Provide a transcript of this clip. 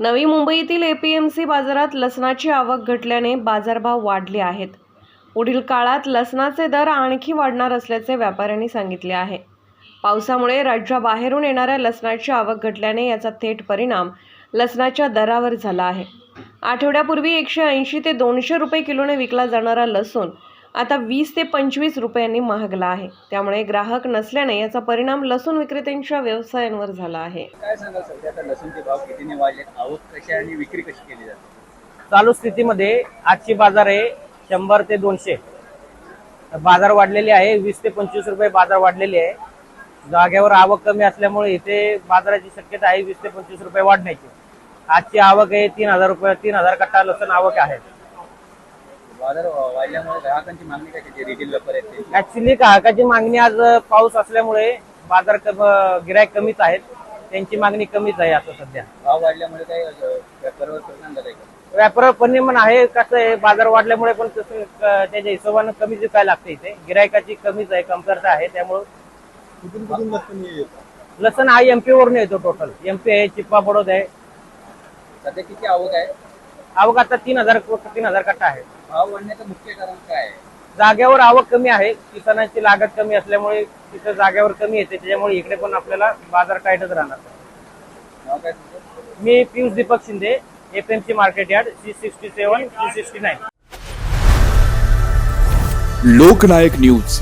नवी मुंबईतील A P M C बाजारात लसणाची आवक घटल्याने बाजारभाव वाढले आहेत. पुढील काळात लसणाचे दर आणखी वाढणार असल्याचे व्यापाऱ्यांनी सांगितले आहे. पावसामुळे राज्याबाहेरून येणाऱ्या लसणाची आवक घटल्याने याचा थेट परिणाम लसणाच्या दरावर झाला आहे. आठवड्यापूर्वी एकशे ऐंशी ते दोनशे रुपये किलोने विकला जाणारा लसूण आता वीस ते पंचवीस रुपयांनी महागला आहे. त्यामुळे ग्राहक नसल्याने याचा परिणाम लसूण विक्रेत्यांच्या व्यवसायांवर झाला आहे. काय सांगाल सध्या आता लसूणचे भाव कितीने आवक कशी आणि विक्री कशी केली जाते? चालू स्थितीमध्ये आजची बाजार आहे शंभर ते दोनशे. बाजार वाढलेले आहे वीस ते पंचवीस रुपये बाजार वाढलेले आहे. जाग्यावर आवक कमी असल्यामुळे इथे बाजाराची शक्यता आहे वीस ते पंचवीस रुपये वाढण्याची. आजची आवक आहे तीन हजार रुपये तीन हजार कट्टा लसूण आवक आहे. बाजार वाढल्यामुळे ग्राहकांची मागणी कशी आहे रिटेल व्यापार आहेत ते? ऍक्च्युली ग्राहकाची मागणी आज पाऊस असल्यामुळे बाजार गिरायक कमीच आहेत. त्यांची मागणी कमीच आहे आता सध्या. भाव वाढल्यामुळे काही अ, व्यापारावर परिणाम झालाय का? आहे. कसं आहे बाजार वाढल्यामुळे पण तसं अं, त्याच्या हिशोबानं कमीच विकायला लागते इथे. गिरायकाची कमीच आहे कमतरता आहे. त्यामुळं कुठून कुठून लसूण येतं लसण हा एमपी वरून येतो टोटल एमपी आहे चिप्पा बडोद आहे. सध्या किती आवक आहे? आवक आता तीन हजार तीन हजार कट्टा आहे. भाव वाढण्याचं मुख्य कारण काय आहे? जागेवर आवक कमी आहे किसानाची लागत कमी असल्यामुळे तिथं जागेवर कमी येते त्याच्यामुळे इकडे पण आपल्याला बाजार टाईटच राहणार. नाव काय तुमचं? मी Piyush Deepak Shinde APMC market yard C sixty seven C sixty nine. Loknayak News.